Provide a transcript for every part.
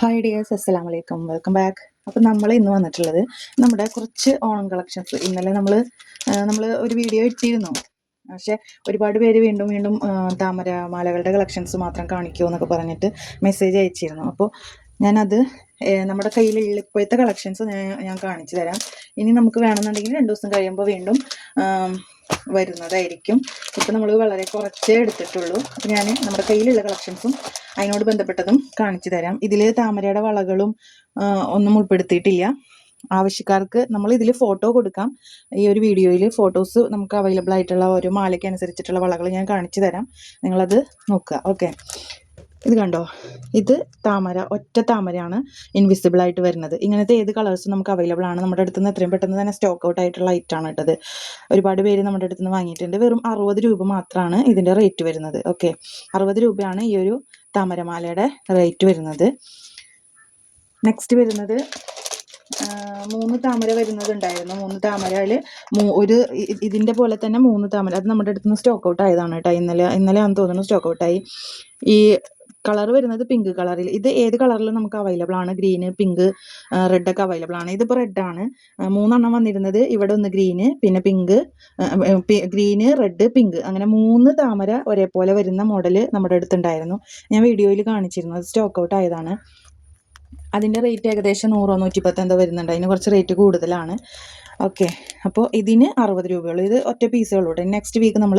Hi dears അസ്സലാം വലൈക്കും welcome back അപ്പം നമ്മൾ ഇന്ന് വന്നിട്ടുള്ളത് നമ്മുടെ കുറച്ച് ഓണം കളക്ഷൻസ്. ഇന്നലെ നമ്മൾ നമ്മൾ ഒരു വീഡിയോ ഇട്ടിരുന്നു. പക്ഷെ ഒരുപാട് പേര് വീണ്ടും വീണ്ടും താമര മാലകളുടെ കളക്ഷൻസ് മാത്രം കാണിക്കൂ എന്നൊക്കെ പറഞ്ഞിട്ട് മെസ്സേജ് അയച്ചിരുന്നു. അപ്പോൾ ഞാനത് നമ്മുടെ കയ്യിലുള്ള ഇപ്പോഴത്തെ കളക്ഷൻസ് ഞാൻ കാണിച്ചു തരാം. ഇനി നമുക്ക് വേണമെന്നുണ്ടെങ്കിൽ രണ്ട് ദിവസം കഴിയുമ്പോൾ വീണ്ടും വരുന്നതായിരിക്കും. ഇപ്പം നമ്മൾ വളരെ കുറച്ചേ എടുത്തിട്ടുള്ളൂ. അപ്പം ഞാൻ നമ്മുടെ കയ്യിലുള്ള കളക്ഷൻസും അതിനോട് ബന്ധപ്പെട്ടതും കാണിച്ചു തരാം. ഇതിൽ താമരയുടെ വളകളും ഒന്നും ഉൾപ്പെടുത്തിയിട്ടില്ല. ആവശ്യക്കാർക്ക് നമ്മൾ ഇതിൽ ഫോട്ടോ കൊടുക്കാം. ഈ ഒരു വീഡിയോയിൽ ഫോട്ടോസ് നമുക്ക് അവൈലബിൾ ആയിട്ടുള്ള ഓരോ മാലയ്ക്ക് അനുസരിച്ചിട്ടുള്ള വളകൾ ഞാൻ കാണിച്ചു തരാം. നിങ്ങളത് നോക്കുക. ഓക്കെ. ഇത് കണ്ടോ? ഇത് താമര ഒറ്റ താമരയാണ് ഇൻവിസിബിൾ ആയിട്ട് വരുന്നത്. ഇങ്ങനത്തെ ഏത് കളേഴ്സും നമുക്ക് അവൈലബിൾ ആണ്. നമ്മുടെ അടുത്ത് നിന്ന് എത്രയും പെട്ടെന്ന് തന്നെ സ്റ്റോക്ക് ഔട്ട് ആയിട്ടുള്ള ഐറ്റാണ് ഇട്ടത് ഒരുപാട് പേര് നമ്മുടെ അടുത്ത് നിന്ന് വാങ്ങിയിട്ടുണ്ട്. വെറും അറുപത് രൂപ മാത്രമാണ് ഇതിന്റെ റേറ്റ് വരുന്നത്. ഓക്കെ അറുപത് രൂപയാണ് ഈ ഒരു താമരമാലയുടെ റേറ്റ് വരുന്നത്. നെക്സ്റ്റ് വരുന്നത് മൂന്ന് താമര വരുന്നതുണ്ടായിരുന്നു മൂന്ന് താമരയിൽ ഒരു ഇതിന്റെ പോലെ തന്നെ മൂന്ന് താമര. അത് നമ്മുടെ അടുത്ത് നിന്ന് സ്റ്റോക്ക് ഔട്ട് ആയതാണ് കേട്ടോ. ഇന്നലെ ഇന്നലെ ആണെന്ന് തോന്നുന്നു സ്റ്റോക്ക് ഔട്ടായി ഈ കളർ വരുന്നത് പിങ്ക് കളറിൽ. ഇത് ഏത് കളറിലും നമുക്ക് അവൈലബിൾ ആണ്? ഗ്രീന് പിങ്ക് റെഡ് ഒക്കെ അവൈലബിൾ ആണ്. ഇതിപ്പോൾ ആണ്. മൂന്നെണ്ണം വന്നിരുന്നത്. ഇവിടെ ഒന്ന് ഗ്രീന് പിന്നെ പിങ്ക് ഗ്രീന് റെഡ് പിങ്ക് അങ്ങനെ മൂന്ന് താമര ഒരേപോലെ വരുന്ന മോഡൽ നമ്മുടെ അടുത്തുണ്ടായിരുന്നു. ഞാൻ വീഡിയോയിൽ കാണിച്ചിരുന്നു. അത് സ്റ്റോക്ക് ഔട്ട് ആയതാണ്. അതിന്റെ റേറ്റ് ഏകദേശം നൂറോ നൂറ്റിപ്പത്തോ എന്തോ വരുന്നുണ്ട്. അതിന് കുറച്ച് റേറ്റ് കൂടുതലാണ്. ഓക്കെ അപ്പോൾ ഇതിന് അറുപത് രൂപയുള്ളൂ. ഇത് ഒറ്റ പീസുകളുണ്ട് നെക്സ്റ്റ് വീക്ക് നമ്മൾ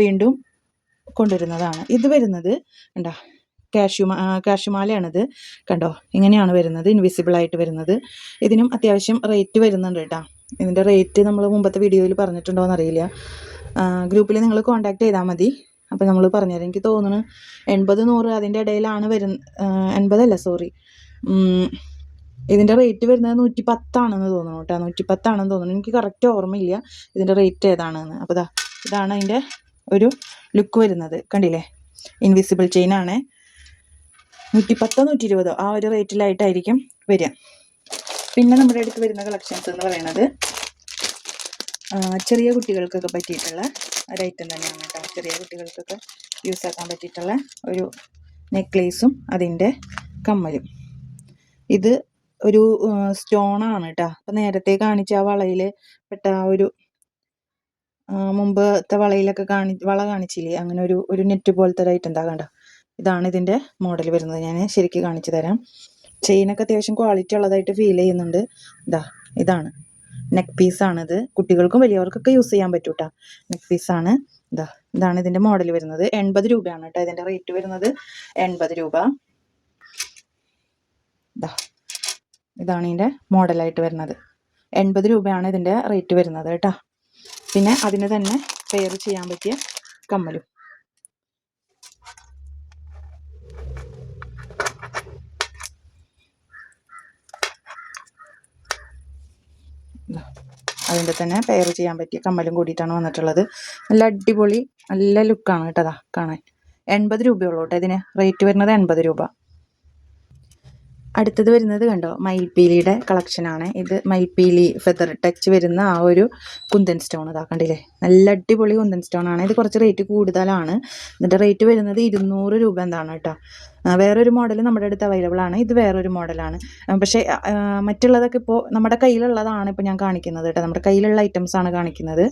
വീണ്ടും കൊണ്ടുവരുന്നതാണ്. ഇത് വരുന്നത് കണ്ടോ? കാഷ്യുമാ കാഷ്യുമാലയാണിത്. കണ്ടോ? ഇങ്ങനെയാണ് വരുന്നത് ഇൻവിസിബിൾ ആയിട്ട് വരുന്നത്. ഇതിനും അത്യാവശ്യം റേറ്റ് വരുന്നുണ്ട് കേട്ടോ. ഇതിന്റെ റേറ്റ് നമ്മൾ മുമ്പത്തെ വീഡിയോയിൽ പറഞ്ഞിട്ടുണ്ടോ എന്നറിയില്ല ഗ്രൂപ്പിൽ നിങ്ങൾ കോൺടാക്ട് ചെയ്താൽ മതി. അപ്പോൾ നമ്മൾ പറഞ്ഞുതരാം. എനിക്ക് തോന്നുന്നു എൺപത് നൂറ് അതിന്റെ ഇടയിലാണ് വരുന്ന എൺപതല്ല സോറി ഇതിന്റെ റേറ്റ് വരുന്നത് നൂറ്റി പത്താണെന്ന് തോന്നുന്നു കേട്ടോ. നൂറ്റി പത്താണെന്ന് തോന്നുന്നു. എനിക്ക് കറക്റ്റ് ഓർമ്മയില്ല ഇതിന്റെ റേറ്റ് ഏതാണെന്ന്. അപ്പോൾ ഇതാ ഇതാണ് അതിന്റെ ഒരു ലുക്ക് വരുന്നത്. കണ്ടില്ലേ? ഇൻവിസിബിൾ ചെയിൻ ആണ്. നൂറ്റി പത്തോ നൂറ്റി ഇരുപതോ ആ ഒരു റേറ്റിലായിട്ടായിരിക്കും വരിക. പിന്നെ നമ്മുടെ അടുത്ത് വരുന്ന കളക്ഷൻസ് എന്ന് പറയുന്നത് ചെറിയ കുട്ടികൾക്കൊക്കെ പറ്റിയിട്ടുള്ള ഒരു ഐറ്റം തന്നെയാണ് കേട്ടോ. ചെറിയ കുട്ടികൾക്കൊക്കെ യൂസ് ആക്കാൻ പറ്റിയിട്ടുള്ള ഒരു നെക്ലേസും അതിന്റെ കമ്മലും. ഇത് ഒരു സ്റ്റോണാണ് കേട്ടോ. അപ്പം നേരത്തെ കാണിച്ച ആ വളയിൽ പെട്ട ആ ഒരു മുമ്പത്തെ വളയിലൊക്കെ കാണി വള കാണിച്ചില്ലേ? അങ്ങനെ ഒരു ഒരു നെറ്റ് പോലത്തെ ഐറ്റം എന്താ കണ്ട? ഇതാണ് ഇതിന്റെ മോഡൽ വരുന്നത്. ഞാൻ ശരിക്ക് കാണിച്ചു തരാം. ചെയിനൊക്കെ അത്യാവശ്യം ക്വാളിറ്റി ഉള്ളതായിട്ട് ഫീൽ ചെയ്യുന്നുണ്ട്. ഇതാ ഇതാണ്. നെക്ക് പീസ് പീസാണിത് കുട്ടികൾക്കും വലിയവർക്കൊക്കെ യൂസ് ചെയ്യാൻ പറ്റും കേട്ടോ നെക്ക് ആണ്. ഇതാ ഇതാണ് ഇതിന്റെ മോഡൽ വരുന്നത്. എൺപത് രൂപയാണ് കേട്ടോ ഇതിന്റെ റേറ്റ് വരുന്നത്. എൺപത് രൂപ. ഇതാ ഇതാണ് ഇതിന്റെ മോഡലായിട്ട് വരുന്നത്. എൺപത് രൂപയാണ് ഇതിന്റെ റേറ്റ് വരുന്നത് കേട്ടോ പിന്നെ അതിന് തന്നെ പെയർ ചെയ്യാൻ പറ്റിയ കമ്മലും. അതിന്റെ തന്നെ പെയർ ചെയ്യാൻ പറ്റിയ കമ്മലും കൂടിയിട്ടാണ് വന്നിട്ടുള്ളത്. നല്ല അടിപൊളി നല്ല ലുക്കാണ് കേട്ടതാ കാണാൻ. എൺപത് രൂപയുള്ളൂ കേട്ടോ ഇതിന്. റേറ്റ് വരുന്നത് എൺപത് രൂപ. അടുത്തത് വരുന്നത് കണ്ടോ? മയിൽപ്പീലിയുടെ കളക്ഷനാണ് ഇത് മയിൽപ്പീലി ഫെദർ ടച്ച് വരുന്ന ആ ഒരു കുന്തൻ സ്റ്റോൺ ഇതാ കണ്ടില്ലേ? നല്ല അടിപൊളി കുന്തൻ സ്റ്റോൺ ആണ്. ഇത് കുറച്ച് റേറ്റ് കൂടുതലാണ്. ഇതിന്റെ റേറ്റ് വരുന്നത് ഇരുന്നൂറ് രൂപ എന്താണ് കേട്ടോ. വേറൊരു മോഡൽ നമ്മുടെ അടുത്ത് അവൈലബിൾ ആണ്. ഇത് വേറൊരു മോഡലാണ് പക്ഷേ മറ്റുള്ളതൊക്കെ ഇപ്പോൾ നമ്മുടെ കയ്യിലുള്ളതാണ് ഇപ്പോൾ ഞാൻ കാണിക്കുന്നത് കേട്ടോ. നമ്മുടെ കയ്യിലുള്ള ഐറ്റംസ് ആണ് കാണിക്കുന്നത്.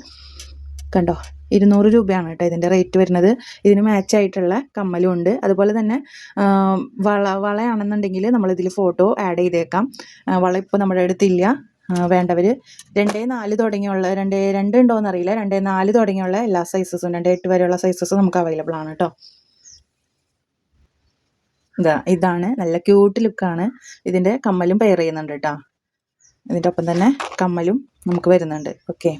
കണ്ടോ? ഇരുന്നൂറ് രൂപയാണ് കേട്ടോ ഇതിന്റെ റേറ്റ് വരുന്നത്. ഇതിന് മാച്ച് ആയിട്ടുള്ള കമ്മലും ഉണ്ട്. അതുപോലെ തന്നെ വള വളയാണെന്നുണ്ടെങ്കിൽ നമ്മളിതിൽ ഫോട്ടോ ആഡ് ചെയ്തേക്കാം. വള ഇപ്പോൾ നമ്മുടെ അടുത്തില്ല. വേണ്ടവർ രണ്ടേ നാല് തുടങ്ങിയുള്ള രണ്ടേ രണ്ട് ഉണ്ടോ അറിയില്ല രണ്ടേ നാല് തുടങ്ങിയുള്ള എല്ലാ സൈസസും രണ്ടേ എട്ട് വരെയുള്ള സൈസസും നമുക്ക് അവൈലബിൾ ആണ് കേട്ടോ. ഇതാ ഇതാണ്. നല്ല ക്യൂട്ട് ലുക്കാണ് ഇതിന്റെ കമ്മലും പെയർ ചെയ്യുന്നുണ്ട് കേട്ടോ. ഇതിന്റെ ഒപ്പം തന്നെ കമ്മലും നമുക്ക് വരുന്നുണ്ട്. ഓക്കെ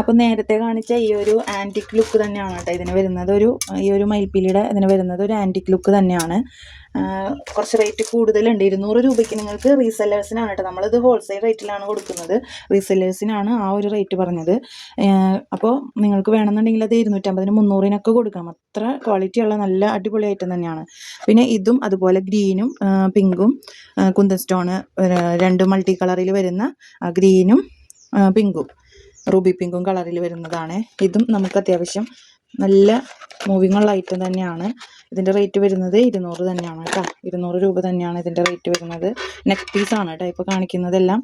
അപ്പോൾ നേരത്തെ കാണിച്ച ഈ ഒരു ആന്റിക് ലുക്ക് തന്നെയാണ് കേട്ടോ ഇതിന് വരുന്നത്. ഒരു ഈ ഒരു മയിൽപ്പീലിയുടെ ഇതിന് വരുന്നത് ഒരു ആന്റിക് ലുക്ക് തന്നെയാണ്. കുറച്ച് റേറ്റ് കൂടുതലുണ്ട്. ഇരുന്നൂറ് രൂപയ്ക്ക് നിങ്ങൾക്ക് റീസെല്ലേഴ്സിനാണ് കേട്ടോ. നമ്മളിത് ഹോൾസെയിൽ റേറ്റിലാണ് കൊടുക്കുന്നത്. റീസെല്ലേഴ്സിനാണ് ആ ഒരു റേറ്റ് പറഞ്ഞത്. അപ്പോൾ നിങ്ങൾക്ക് വേണമെന്നുണ്ടെങ്കിൽ അത് ഇരുന്നൂറ്റമ്പതിന് മുന്നൂറിനൊക്കെ കൊടുക്കാം. അത്ര ക്വാളിറ്റി ഉള്ള നല്ല അടിപൊളി ഐറ്റം തന്നെയാണ്. പിന്നെ ഇതും അതുപോലെ ഗ്രീനും പിങ്കും കുന്തൻ സ്റ്റോണ് രണ്ട് മൾട്ടി കളറിൽ വരുന്ന ഗ്രീനും പിങ്കും. റൂബി പിങ്കും കളറിൽ വരുന്നതാണ്. ഇതും നമുക്ക് അത്യാവശ്യം നല്ല മൂവിങ് ഉള്ള ഐറ്റം തന്നെയാണ്. ഇതിന്റെ റേറ്റ് വരുന്നത് ഇരുന്നൂറ് തന്നെയാണ് കേട്ടോ. ഇരുന്നൂറ് രൂപ തന്നെയാണ് ഇതിന്റെ റേറ്റ് വരുന്നത്. നെക്ക് പീസാണ് കേട്ടോ ഇപ്പോൾ കാണിക്കുന്നതെല്ലാം.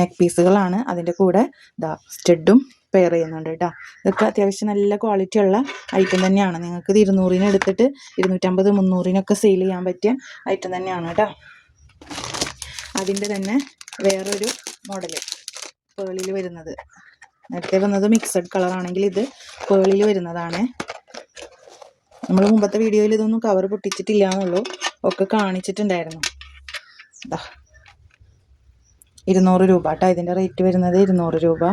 നെക്ക് പീസുകളാണ് അതിന്റെ കൂടെ ഇതാ സ്റ്റെഡും പെയർ ചെയ്യുന്നുണ്ട് കേട്ടോ. ഇതൊക്കെ അത്യാവശ്യം നല്ല ക്വാളിറ്റി ഉള്ള ഐറ്റം തന്നെയാണ്. നിങ്ങൾക്ക് ഇത് ഇരുന്നൂറിന് എടുത്തിട്ട് ഇരുന്നൂറ്റമ്പത് മുന്നൂറിനൊക്കെ സെയിൽ ചെയ്യാൻ പറ്റിയ ഐറ്റം തന്നെയാണ് കേട്ടോ. അതിന്റെ തന്നെ വേറൊരു മോഡൽ പേളിൽ വരുന്നത്. നേരത്തെ വന്നത് മിക്സഡ് കളറാണെങ്കിൽ ഇത് പേളിൽ വരുന്നതാണ്. നമ്മൾ മുമ്പത്തെ വീഡിയോയിൽ ഇതൊന്നും കവർ പൊട്ടിച്ചിട്ടില്ല എന്നുള്ളൂ ഒക്കെ കാണിച്ചിട്ടുണ്ടായിരുന്നു. ഇരുന്നൂറ് രൂപ കേട്ടോ ഇതിന്റെ റേറ്റ് വരുന്നത് ഇരുന്നൂറ് രൂപ.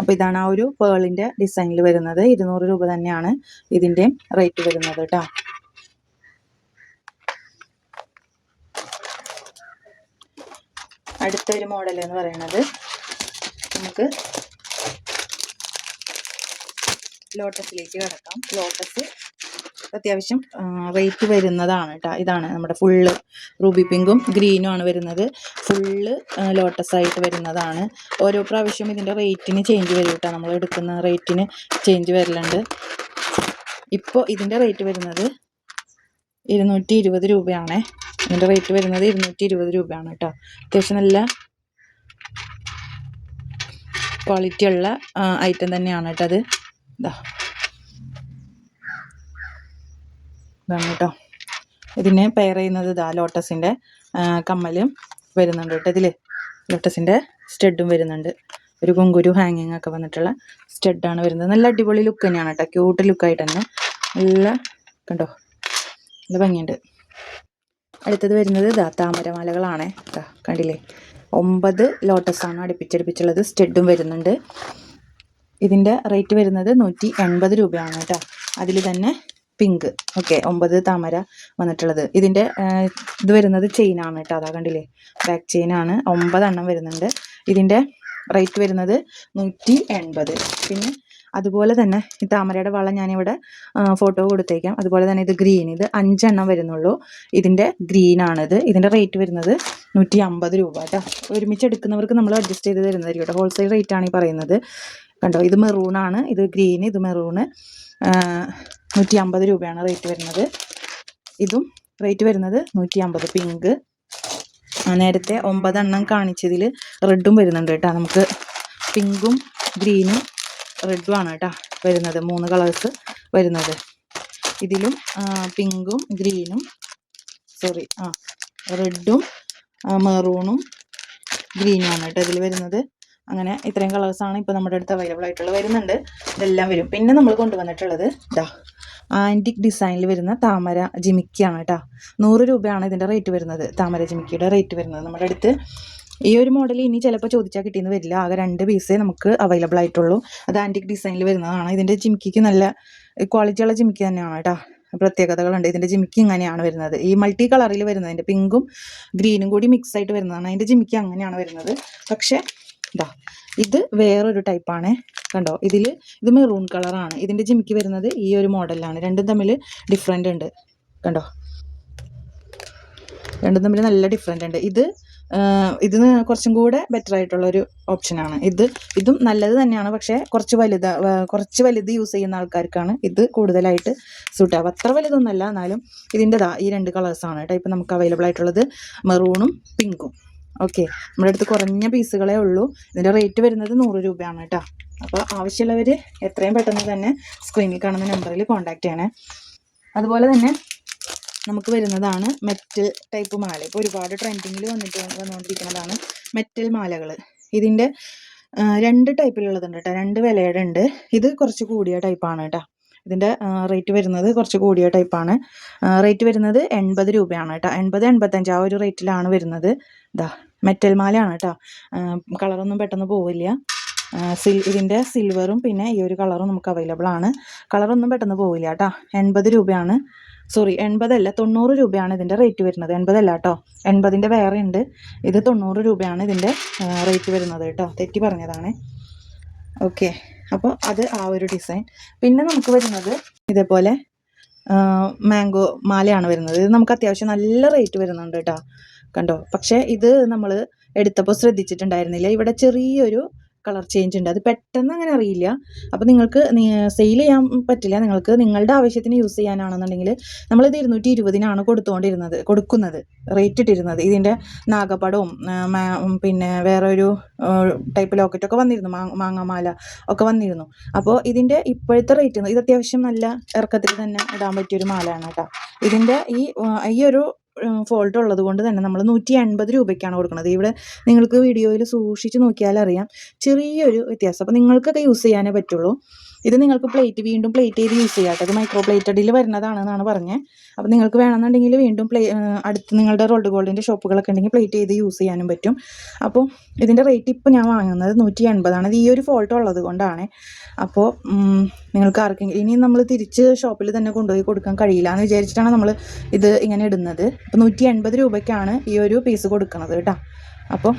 അപ്പോൾ ഇതാണ് ആ ഒരു പേളിന്റെ ഡിസൈനിൽ വരുന്നത്. ഇരുന്നൂറ് രൂപ തന്നെയാണ് ഇതിന്റെ റേറ്റ് വരുന്നത് കേട്ടോ അടുത്തൊരു മോഡൽ എന്ന് പറയുന്നത് നമുക്ക് ലോട്ടസിലേക്ക് കിടക്കാം. ലോട്ടസ് അത്യാവശ്യം റേറ്റ് വരുന്നതാണ് കേട്ടോ. ഇതാണ് നമ്മുടെ ഫുള്ള് റൂബി പിങ്കും ഗ്രീനും ആണ് വരുന്നത്. ഫുള്ള് ലോട്ടസ് ആയിട്ട് വരുന്നതാണ്. ഓരോ പ്രാവശ്യം ഇതിന്റെ റേറ്റിന് ചേഞ്ച് വരും കേട്ടോ. നമ്മൾ എടുക്കുന്ന റേറ്റിന് ചേഞ്ച് വരലുണ്ട്. ഇപ്പോൾ ഇതിന്റെ റേറ്റ് വരുന്നത് ഇരുന്നൂറ്റി ഇരുപത് രൂപയാണേ. ഇതിന്റെ റേറ്റ് വരുന്നത് ഇരുന്നൂറ്റി ഇരുപത് രൂപയാണ് കേട്ടോ അത്യാവശ്യം നല്ല ക്വാളിറ്റി ഉള്ള ഐറ്റം തന്നെയാണ് കേട്ടോ അത്. ഇതാ ഇതാണ് കേട്ടോ ഇതിനെ പെയർ ചെയ്യുന്നത് ഇതാ ലോട്ടസിന്റെ കമ്മലും വരുന്നുണ്ട് കേട്ടോ ഇതിൽ ലോട്ടസിന്റെ സ്റ്റഡും വരുന്നുണ്ട്. ഒരു കുങ്കുരു ഹാങ്ങിങ് ഒക്കെ വന്നിട്ടുള്ള സ്റ്റഡാണ് വരുന്നത്. നല്ല അടിപൊളി ലുക്ക് തന്നെയാണ് കേട്ടോ ക്യൂട്ട് ലുക്കായിട്ട് തന്നെ. നല്ല കണ്ടോ? നല്ല ഭംഗിയുണ്ട്. അടുത്തത് വരുന്നത് ഇതാ താമരമാലകളാണ്. കണ്ടില്ലേ? ഒമ്പത് ലോട്ടസാണ് അടുപ്പിച്ചടുപ്പിച്ചുള്ളത്. സ്റ്റെഡും വരുന്നുണ്ട്. ഇതിന്റെ റേറ്റ് വരുന്നത് നൂറ്റി എൺപത് രൂപയാണ് കേട്ടോ. അതിൽ തന്നെ പിങ്ക്. ഓക്കെ ഒമ്പത് താമര വന്നിട്ടുള്ളത്. ഇതിന്റെ ഇത് വരുന്നത് ചെയിനാണ് കേട്ടോ. അതാ കണ്ടില്ലേ? ബാക്ക് ചെയിനാണ്. ഒമ്പതെണ്ണം വരുന്നുണ്ട്. ഇതിന്റെ റേറ്റ് വരുന്നത് നൂറ്റി എൺപത് പിന്നെ അതുപോലെ തന്നെ ഈ താമരയുടെ വള ഞാനിവിടെ ഫോട്ടോ കൊടുത്തേക്കാം. അതുപോലെ തന്നെ ഇത് ഗ്രീൻ ഇത് അഞ്ചെണ്ണം വരുന്നുള്ളൂ. ഇതിന്റെ ഗ്രീനാണിത് ഇതിന്റെ റേറ്റ് വരുന്നത് നൂറ്റി അമ്പത് രൂപ കേട്ടോ. ഒരുമിച്ച് എടുക്കുന്നവർക്ക് നമ്മൾ അഡ്ജസ്റ്റ് ചെയ്ത് തരുന്നതായിരിക്കും കേട്ടോ. ഹോൾസെയിൽ റേറ്റ് ആണ് ഈ പറയുന്നത്. കണ്ടോ ഇത് മെറൂണാണ് ഇത് ഗ്രീൻ ഇത് മെറൂണ് നൂറ്റി അമ്പത് രൂപയാണ് റേറ്റ് വരുന്നത്. ഇതും റേറ്റ് വരുന്നത് നൂറ്റി അമ്പത് പിങ്ക് നേരത്തെ ഒമ്പതെണ്ണം കാണിച്ചതിൽ റെഡും വരുന്നുണ്ട് കേട്ടോ. നമുക്ക് പിങ്കും ഗ്രീനും റെഡും ആണ് കേട്ടോ വരുന്നത്. മൂന്ന് കളേഴ്സ് വരുന്നത്. ഇതിലും പിങ്കും ഗ്രീനും സോറി ആ റെഡും മെറൂണും ഗ്രീനും ആണ് കേട്ടോ ഇതിൽ വരുന്നത്. അങ്ങനെ ഇത്രയും കളേഴ്സാണ് ഇപ്പോൾ നമ്മുടെ അടുത്ത് അവൈലബിൾ ആയിട്ടുള്ള വരുന്നുണ്ട്. ഇതെല്ലാം വരും. പിന്നെ നമ്മൾ കൊണ്ടുവന്നിട്ടുള്ളത് ഇതാ ആന്റിക് ഡിസൈനിൽ വരുന്ന താമര ജിമിക്കിയാണ് കേട്ടോ. നൂറ് രൂപയാണ് ഇതിന്റെ റേറ്റ് വരുന്നത്. താമര ജിമിക്കിയുടെ റേറ്റ് വരുന്നത്. നമ്മുടെ അടുത്ത് ഈ ഒരു മോഡൽ ഇനി ചിലപ്പോൾ ചോദിച്ചാൽ കിട്ടിയെന്ന് വരില്ല. ആകെ രണ്ട് പീസേ നമുക്ക് അവൈലബിൾ ആയിട്ടുള്ളൂ. അത് ആന്റിക് ഡിസൈനിൽ വരുന്നതാണ്. ഇതിന്റെ ജിമിക്കിക്ക് നല്ല ക്വാളിറ്റിയുള്ള ജിമിക്കി തന്നെയാണ് കേട്ടോ. പ്രത്യേകതകളുണ്ട്. ഇതിന്റെ ജിമിക്ക് ഇങ്ങനെയാണ് വരുന്നത്. ഈ മൾട്ടി കളറിൽ വരുന്നതിന്റെ പിങ്കും ഗ്രീനും കൂടി മിക്സ് ആയിട്ട് വരുന്നതാണ്. അതിന്റെ ജിമിക്ക് അങ്ങനെയാണ് വരുന്നത്. പക്ഷേ ഇതാ ഇത് വേറൊരു ടൈപ്പാണ് കണ്ടോ? ഇതിൽ ഇത് മെറൂൺ കളറാണ് ഇതിന്റെ ജിമിക്ക് വരുന്നത് ഈ ഒരു മോഡലാണ് രണ്ടും തമ്മിൽ ഡിഫറെന്റ് ഉണ്ട്. കണ്ടോ? രണ്ടും തമ്മിൽ നല്ല ഡിഫറെന്റ് ഉണ്ട്. ഇത് ഇതിന് കുറച്ചും കൂടെ ബെറ്റർ ആയിട്ടുള്ള ഒരു ഓപ്ഷനാണ് ഇത് ഇതും നല്ലത് തന്നെയാണ്. പക്ഷേ കുറച്ച് വലുത് കുറച്ച് വലുത് യൂസ് ചെയ്യുന്ന ആൾക്കാർക്കാണ് ഇത് കൂടുതലായിട്ട് സൂട്ട് ആവുക അത്ര വലുതൊന്നുമല്ല എന്നാലും ഇതിന്റെതാ ഈ രണ്ട് കളേഴ്സാണ് കേട്ടോ ഇപ്പം നമുക്ക് അവൈലബിൾ ആയിട്ടുള്ളത്. മെറൂണും പിങ്കും ഓക്കെ നമ്മുടെ അടുത്ത് കുറഞ്ഞ പീസുകളേ ഉള്ളൂ. ഇതിന്റെ റേറ്റ് വരുന്നത് നൂറ് രൂപയാണ് കേട്ടോ. അപ്പോൾ ആവശ്യമുള്ളവർ എത്രയും പെട്ടെന്ന് തന്നെ സ്ക്രീനിൽ കാണുന്ന നമ്പറിൽ കോൺടാക്റ്റ് ചെയ്യണേ. അതുപോലെ തന്നെ നമുക്ക് വരുന്നതാണ് മെറ്റൽ ടൈപ്പ് മാല. ഇപ്പോൾ ഒരുപാട് ട്രെൻഡിങ്ങിൽ വന്നിട്ട് വന്നുകൊണ്ടിരിക്കുന്നതാണ് മെറ്റൽ മാലകൾ ഇതിന്റെ രണ്ട് ടൈപ്പിലുള്ളതുണ്ട് കേട്ടോ രണ്ട് വിലയുടെ ഉണ്ട്. ഇത് കുറച്ച് കൂടിയ ടൈപ്പാണ് കേട്ടോ ഇതിന്റെ റേറ്റ് വരുന്നത് കുറച്ച് കൂടിയ ടൈപ്പാണ് റേറ്റ് വരുന്നത് എൺപത് രൂപയാണ് കേട്ടോ എൺപത് എൺപത്തഞ്ച് ആ ഒരു റേറ്റിലാണ് വരുന്നത്. ഇതാ മെറ്റൽ മാലയാണ് കേട്ടോ കളറൊന്നും പെട്ടെന്ന് പോവില്ല. സിൽ ഇതിന്റെ സിൽവറും പിന്നെ ഈ ഒരു കളറും നമുക്ക് അവൈലബിൾ ആണ്. കളറൊന്നും പെട്ടെന്ന് പോവില്ല കേട്ടോ എൺപത് രൂപയാണ്. സോറി എൺപതല്ല തൊണ്ണൂറ് രൂപയാണ് ഇതിന്റെ റേറ്റ് വരുന്നത്. എൺപതല്ല കേട്ടോ എൺപതിന്റെ വേറെ ഉണ്ട്. ഇത് തൊണ്ണൂറ് രൂപയാണ് ഇതിന്റെ റേറ്റ് വരുന്നത് കേട്ടോ തെറ്റി പറഞ്ഞതാണ്. ഓക്കെ അപ്പോൾ അത് ആ ഒരു ഡിസൈൻ പിന്നെ നമുക്ക് വരുന്നത് ഇതേപോലെ മാംഗോ മാലയാണ് വരുന്നത്. ഇത് നമുക്ക് അത്യാവശ്യം നല്ല റേറ്റ് വരുന്നുണ്ട് കേട്ടോ കണ്ടോ? പക്ഷേ ഇത് നമ്മൾ എടുത്തപ്പോൾ ശ്രദ്ധിച്ചിട്ടുണ്ടായിരുന്നില്ല. ഇവിടെ ചെറിയൊരു കളർ ചേഞ്ച് ഉണ്ട്. അത് പെട്ടെന്ന് അങ്ങനെ അറിയില്ല. അപ്പോൾ നിങ്ങൾക്ക് സെയിൽ ചെയ്യാൻ പറ്റില്ല. നിങ്ങൾക്ക് നിങ്ങളുടെ ആവശ്യത്തിന് യൂസ് ചെയ്യാനാണെന്നുണ്ടെങ്കിൽ നമ്മളിത് ഇരുന്നൂറ്റി ഇരുപതിനാണ് കൊടുത്തുകൊണ്ടിരുന്നത് കൊടുക്കുന്നത് റേറ്റ് ഇട്ടിരുന്നത്. ഇതിന്റെ ഉം, പിന്നെ വേറെ ഒരു ടൈപ്പ് ലോക്കറ്റൊക്കെ വന്നിരുന്നു. മാങ്ങാമാല ഒക്കെ വന്നിരുന്നു. അപ്പോൾ ഇതിന്റെ ഇപ്പോഴത്തെ റേറ്റ് ഇത് അത്യാവശ്യം നല്ല ഇറക്കത്തിൽ തന്നെ ഇടാൻ പറ്റിയൊരു മാലയാണ് കേട്ടോ. ഇതിന്റെ ഈ ഈ ഒരു ഫോൾട്ട് ഉള്ളത് കൊണ്ട് തന്നെ നമ്മൾ നൂറ്റി അൻപത് രൂപയ്ക്കാണ് കൊടുക്കുന്നത് ഇവിടെ നിങ്ങൾക്ക് വീഡിയോയിൽ സൂക്ഷിച്ച് നോക്കിയാൽ അറിയാം ചെറിയൊരു വ്യത്യാസം. അപ്പോൾ നിങ്ങൾക്കൊക്കെ യൂസ് ചെയ്യാനേ പറ്റുള്ളൂ. ഇത് നിങ്ങൾക്ക് പ്ലേറ്റ് വീണ്ടും പ്ലേറ്റ് ചെയ്ത് യൂസ് ചെയ്യാം അത് മൈക്രോ പ്ലേറ്റഡിൽ വരുന്നതാണെന്നാണ് പറഞ്ഞത് അപ്പോൾ നിങ്ങൾക്ക് വേണമെന്നുണ്ടെങ്കിൽ വീണ്ടും പ്ലേ അടുത്ത് നിങ്ങളുടെ റോൾഡ് ഗോൾഡിന്റെ ഷോപ്പുകളൊക്കെ ഉണ്ടെങ്കിൽ പ്ലേറ്റ് ചെയ്ത് യൂസ് ചെയ്യാനും പറ്റും. അപ്പോൾ ഇതിന്റെ റേറ്റ് ഇപ്പോൾ ഞാൻ വാങ്ങുന്നത് നൂറ്റി ഇത് ഈ ഒരു ഫോൾട്ട് ഉള്ളത് കൊണ്ടാണ്. അപ്പോൾ നിങ്ങൾക്ക് ആർക്കെങ്കിലും ഇനി നമ്മൾ തിരിച്ച് ഷോപ്പിൽ തന്നെ കൊണ്ടുപോയി കൊടുക്കാൻ കഴിയില്ല എന്ന് വിചാരിച്ചിട്ടാണ് നമ്മൾ ഇത് ഇങ്ങനെ ഇടുന്നത്. അപ്പോൾ നൂറ്റി എൺപത് രൂപയ്ക്കാണ് ഈ ഒരു പീസ് കൊടുക്കുന്നത് കേട്ടോ. അപ്പോൾ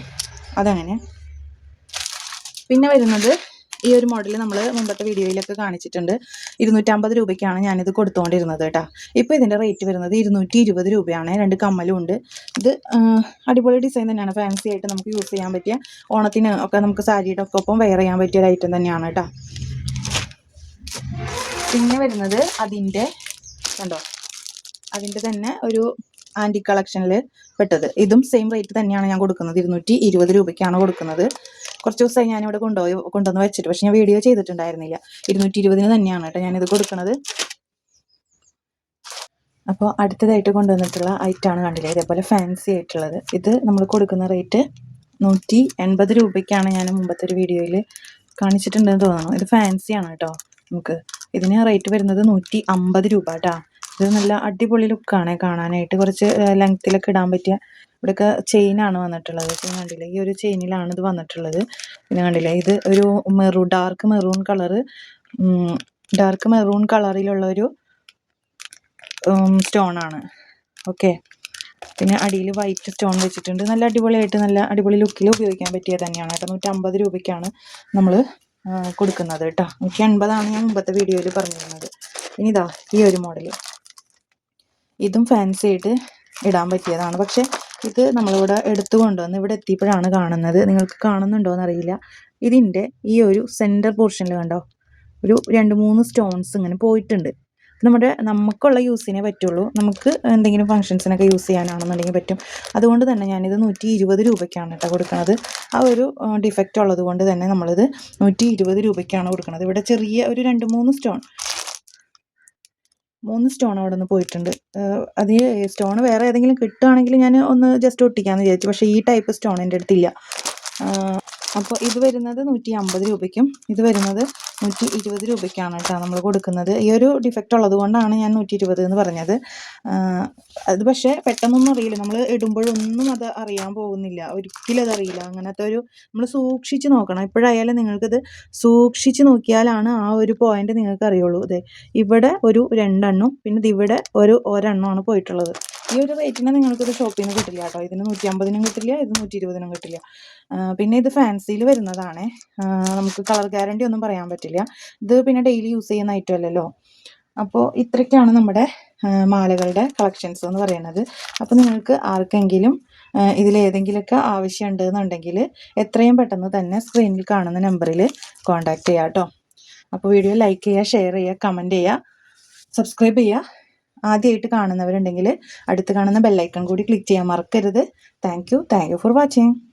അതങ്ങനെ. പിന്നെ വരുന്നത് ഈ ഒരു മോഡൽ നമ്മൾ മുമ്പത്തെ വീഡിയോയിലൊക്കെ കാണിച്ചിട്ടുണ്ട്. ഇരുന്നൂറ്റമ്പത് രൂപയ്ക്കാണ് ഞാനിത് കൊടുത്തുകൊണ്ടിരുന്നത് കേട്ടോ ഇപ്പോൾ ഇതിന്റെ റേറ്റ് വരുന്നത് ഇരുന്നൂറ്റി ഇരുപത് രൂപയാണ്. രണ്ട് കമ്മലും ഉണ്ട്. ഇത് അടിപൊളി ഡിസൈൻ തന്നെയാണ്. ഫാൻസി ആയിട്ട് നമുക്ക് യൂസ് ചെയ്യാൻ പറ്റിയ ഓണത്തിന് ഒക്കെ നമുക്ക് സാരിയുടെ ഒക്കെ ഒപ്പം വെയർ ചെയ്യാൻ പറ്റിയ ഒരു ഐറ്റം തന്നെയാണ് കേട്ടോ പിന്നെ വരുന്നത് അതിന്റെ കണ്ടോ? അതിന്റെ തന്നെ ഒരു ആന്റി കളക്ഷനിൽ പെട്ടത്. ഇതും സെയിം റേറ്റ് തന്നെയാണ് ഞാൻ കൊടുക്കുന്നത്. ഇരുന്നൂറ്റി ഇരുപത് രൂപയ്ക്കാണ് കൊടുക്കുന്നത്. കുറച്ച് ദിവസമായി ഞാനിവിടെ കൊണ്ടുപോയി കൊണ്ടുവന്ന് വെച്ചിട്ട്. പക്ഷെ ഞാൻ വീഡിയോ ചെയ്തിട്ടുണ്ടായിരുന്നില്ല. ഇരുന്നൂറ്റി ഇരുപതിന് തന്നെയാണ് കേട്ടോ ഞാനിത് കൊടുക്കുന്നത് അപ്പോൾ അടുത്തതായിട്ട് കൊണ്ടുവന്നിട്ടുള്ള ഐറ്റമാണ് കണ്ടില്ലേ? ഇതേപോലെ ഫാൻസി ആയിട്ടുള്ളത്. ഇത് നമ്മൾ കൊടുക്കുന്ന റേറ്റ് നൂറ്റി എൺപത് രൂപയ്ക്കാണ് ഞാൻ മുമ്പത്തെ ഒരു വീഡിയോയിൽ കാണിച്ചിട്ടുണ്ടെന്ന് തോന്നുന്നു. ഇത് ഫാൻസിയാണ് കേട്ടോ നമുക്ക്. ഇതിന് റേറ്റ് വരുന്നത് നൂറ്റി അമ്പത് രൂപ കേട്ടോ. ഇത് നല്ല അടിപൊളി ലുക്കാണ് കാണാനായിട്ട്. കുറച്ച് ലെങ്ത്തിലൊക്കെ ഇടാൻ പറ്റിയ ഇവിടെയൊക്കെ ചെയിനാണ് വന്നിട്ടുള്ളത്. പിന്നെ കണ്ടില്ലേ? ഈ ഒരു ചെയിനിലാണ് ഇത് വന്നിട്ടുള്ളത്. പിന്നെ കണ്ടില്ലേ? ഇത് ഒരു maroon dark maroon colour dark maroon കളറിലുള്ള ഒരു സ്റ്റോൺ ആണ്. ഓക്കെ പിന്നെ അടിയിൽ വൈറ്റ് സ്റ്റോൺ വെച്ചിട്ടുണ്ട്. നല്ല അടിപൊളിയായിട്ട് നല്ല അടിപൊളി ലുക്കിൽ ഉപയോഗിക്കാൻ പറ്റിയത് തന്നെയാണ്. കേട്ടോ നൂറ്റമ്പത് രൂപയ്ക്കാണ് നമ്മൾ കൊടുക്കുന്നത് കേട്ടോ. നൂറ്റി അൻപതാണ് ഞാൻ മുമ്പത്തെ വീഡിയോയിൽ പറഞ്ഞിരുന്നത്. ഇനി ഇതാ ഈ ഒരു മോഡൽ ഇതും ഫാൻസി ആയിട്ട് ഇടാൻ പറ്റിയതാണ്. പക്ഷെ ഇത് നമ്മളിവിടെ എടുത്തു കൊണ്ടുവന്ന് ഇവിടെ എത്തിയപ്പോഴാണ് കാണുന്നത്. നിങ്ങൾക്ക് കാണുന്നുണ്ടോ എന്നറിയില്ല ഇതിന്റെ ഈ ഒരു സെന്റർ പോർഷനിൽ കണ്ടോ? ഒരു രണ്ട് മൂന്ന് സ്റ്റോൺസ് ഇങ്ങനെ പോയിട്ടുണ്ട്. നമ്മുടെ നമുക്കുള്ള യൂസിനെ പറ്റുള്ളൂ. നമുക്ക് എന്തെങ്കിലും ഫങ്ഷൻസിനൊക്കെ യൂസ് ചെയ്യാനാണെന്നുണ്ടെങ്കിൽ പറ്റും. അതുകൊണ്ട് തന്നെ ഞാനിത് നൂറ്റി ഇരുപത് രൂപയ്ക്കാണ് കേട്ടോ കൊടുക്കുന്നത് ആ ഒരു ഡിഫക്റ്റ് ഉള്ളത് കൊണ്ട് തന്നെ നമ്മളിത് നൂറ്റി ഇരുപത് രൂപയ്ക്കാണ് കൊടുക്കുന്നത് ഇവിടെ ചെറിയ ഒരു രണ്ട് മൂന്ന് സ്റ്റോൺ മൂന്ന് സ്റ്റോൺ അവിടെ നിന്ന് പോയിട്ടുണ്ട് അത് സ്റ്റോൺ വേറെ ഏതെങ്കിലും കിട്ടുകയാണെങ്കിൽ ഞാൻ ഒന്ന് ജസ്റ്റ് ഒട്ടിക്കാമെന്ന് വിചാരിച്ചു. പക്ഷേ ഈ ടൈപ്പ് സ്റ്റോൺ എന്റെ അടുത്തില്ല അപ്പോൾ ഇത് വരുന്നത് നൂറ്റി അമ്പത് രൂപയ്ക്കും ഇത് വരുന്നത് നൂറ്റി ഇരുപത് രൂപയ്ക്കാണ് കേട്ടോ നമ്മൾ കൊടുക്കുന്നത്. ഈ ഒരു ഡിഫക്റ്റ് ഉള്ളത് കൊണ്ടാണ് ഞാൻ നൂറ്റി ഇരുപത് എന്ന് പറഞ്ഞത്. അത് പക്ഷേ പെട്ടെന്നൊന്നും അറിയില്ല. നമ്മൾ ഇടുമ്പോഴൊന്നും അത് അറിയാൻ പോകുന്നില്ല. ഒരിക്കലും അത് അറിയില്ല. അങ്ങനത്തെ ഒരു നമ്മൾ സൂക്ഷിച്ച് നോക്കണം. എപ്പോഴായാലും നിങ്ങൾക്കിത് സൂക്ഷിച്ച് നോക്കിയാലാണ് ആ ഒരു പോയിന്റ് നിങ്ങൾക്ക് അറിയുള്ളൂ. അതെ ഇവിടെ ഒരു രണ്ടെണ്ണം പിന്നെ ഇവിടെ ഒരു ഒരെണ്ണമാണ് പോയിട്ടുള്ളത്. ഈ ഒരു റേറ്റിന് നിങ്ങൾക്കിത് ഷോപ്പിൽ നിന്ന് കിട്ടില്ല കേട്ടോ ഇതിന് നൂറ്റി അമ്പതിനും കിട്ടില്ല ഇത് നൂറ്റി ഇരുപതിനും കിട്ടില്ല പിന്നെ ഇത് ഫാൻസിയിൽ വരുന്നതാണ്. നമുക്ക് കളർ ഗ്യാരണ്ടി ഒന്നും പറയാൻ പറ്റില്ല. ഇത് പിന്നെ ഡെയിലി യൂസ് ചെയ്യുന്ന ഐറ്റം അല്ലല്ലോ. അപ്പോൾ ഇത്രയ്ക്കാണ് നമ്മുടെ മാലകളുടെ കളക്ഷൻസ് എന്ന് പറയുന്നത്. അപ്പോൾ നിങ്ങൾക്ക് ആർക്കെങ്കിലും ഇതിലേതെങ്കിലുമൊക്കെ ആവശ്യമുണ്ട് എന്നുണ്ടെങ്കിൽ എത്രയും പെട്ടെന്ന് തന്നെ സ്ക്രീനിൽ കാണുന്ന നമ്പറിൽ കോൺടാക്ട് ചെയ്യാം കേട്ടോ അപ്പോൾ വീഡിയോ ലൈക്ക് ചെയ്യുക ഷെയർ ചെയ്യുക കമന്റ് ചെയ്യുക സബ്സ്ക്രൈബ് ചെയ്യുക ആദ്യമായിട്ട് കാണുന്നവരുണ്ടെങ്കിൽ അടുത്ത് കാണുന്ന ബെല്ലൈക്കൺ കൂടി ക്ലിക്ക് ചെയ്യാൻ മറക്കരുത്. Thank you thank you for watching